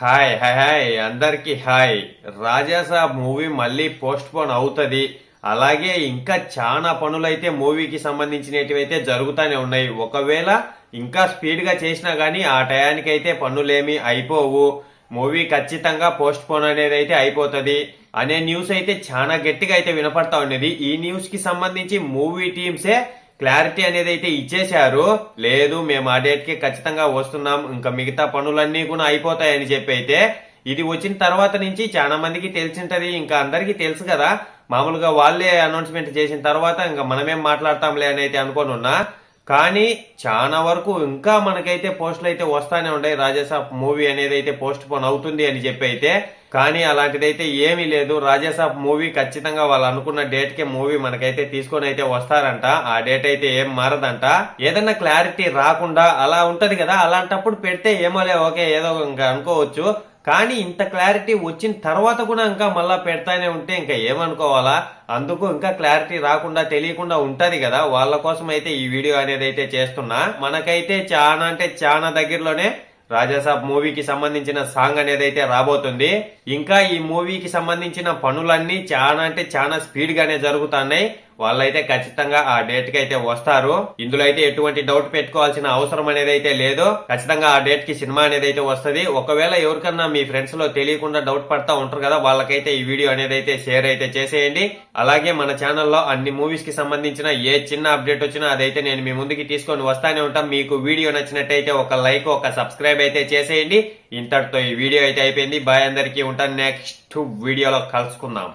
Hi hi hi అందరికి hi. Raja Saab movie మళ్ళీ postpone అవుతుంది. అలాగే ఇంకా చాలా పనులైతే మూవీకి సంబంధించినవి అయితే జరుగుతూనే ఉన్నాయి. ఒకవేళ ఇంకా స్పీడ్గా చేసినా కానీ ఆ టయానికి అయితే పనులేమి అయిపోవు. మూవీ ఖచ్చితంగా పోస్ట్ పోన్ అనేది అయితే అయిపోతుంది. అనే న్యూస్ అయితే చాలా గట్టిగా అయితే వినపడతా ఉన్నది. ఈ న్యూస్కి సంబంధించి మూవీ టీమ్సే క్లారిటీ అనేది అయితే ఇచ్చేశారు లేదు మేము ఆ డేట్కి ఖచ్చితంగా వస్తున్నాం ఇంకా మిగతా పనులన్నీ కూడా అయిపోతాయని చెప్పి అయితే ఇది వచ్చిన తర్వాత నుంచి చాలా మందికి తెలిసింటది ఇంకా అందరికీ తెలుసు కదా. మామూలుగా వాళ్ళే అనౌన్స్మెంట్ చేసిన తర్వాత ఇంకా మనమేం మాట్లాడతాంలే అని అయితే అనుకోనున్నా కానీ చాలా వరకు ఇంకా మనకైతే పోస్టులు అయితే వస్తానే ఉన్నాయి. రాజేసాబ్ మూవీ అనేది అయితే పోస్ట్ పోన్ అవుతుంది అని చెప్పి అయితే కానీ అలాంటిదైతే ఏమీ లేదు. రాజేసాబ్ మూవీ ఖచ్చితంగా వాళ్ళు అనుకున్న డేట్ కే మూవీ మనకైతే తీసుకొని అయితే వస్తారంట. ఆ డేట్ అయితే ఏం మారదంట. ఏదన్నా క్లారిటీ రాకుండా అలా ఉంటది కదా అలాంటప్పుడు పెడితే ఏమోలే ఓకే ఏదో ఇంకా అనుకోవచ్చు. కానీ ఇంత క్లారిటీ వచ్చిన తర్వాత కూడా ఇంకా మళ్ళా పెడతానే ఉంటే ఇంకా ఏమనుకోవాలా? అందుకు ఇంకా క్లారిటీ రాకుండా తెలియకుండా ఉంటది కదా. వాళ్ళ కోసం అయితే ఈ వీడియో అనేది అయితే చేస్తున్నా. మనకైతే చాలా అంటే చాలా దగ్గరలోనే రాజాసాబ్ మూవీకి సంబంధించిన సాంగ్ అనేది అయితే రాబోతుంది. ఇంకా ఈ మూవీకి సంబంధించిన పనులన్నీ చాలా అంటే చాలా స్పీడ్ గానే జరుగుతున్నాయి. వాళ్ళైతే ఖచ్చితంగా ఆ డేట్కి అయితే వస్తారు. ఇందులో అయితే ఎటువంటి డౌట్ పెట్టుకోవాల్సిన అవసరం అనేది అయితే లేదు. ఖచ్చితంగా ఆ డేట్కి సినిమా అనేది అయితే వస్తుంది. ఒకవేళ ఎవరికన్నా మీ ఫ్రెండ్స్లో తెలియకుండా డౌట్ పడతా ఉంటారు కదా వాళ్ళకైతే ఈ వీడియో అనేది అయితే షేర్ అయితే చేసేయండి. అలాగే మన ఛానల్లో అన్ని మూవీస్కి సంబంధించిన ఏ చిన్న అప్డేట్ వచ్చినా అదైతే నేను మీ ముందుకి తీసుకొని వస్తానే ఉంటాం. మీకు వీడియో నచ్చినట్టయితే ఒక లైక్ ఒక సబ్స్క్రైబ్ అయితే చేసేయండి. ఇంతటితో ఈ వీడియో అయితే అయిపోయింది. బాయ్ అందరికీ ఉంటాను. నెక్స్ట్ వీడియోలో కలుసుకుందాం.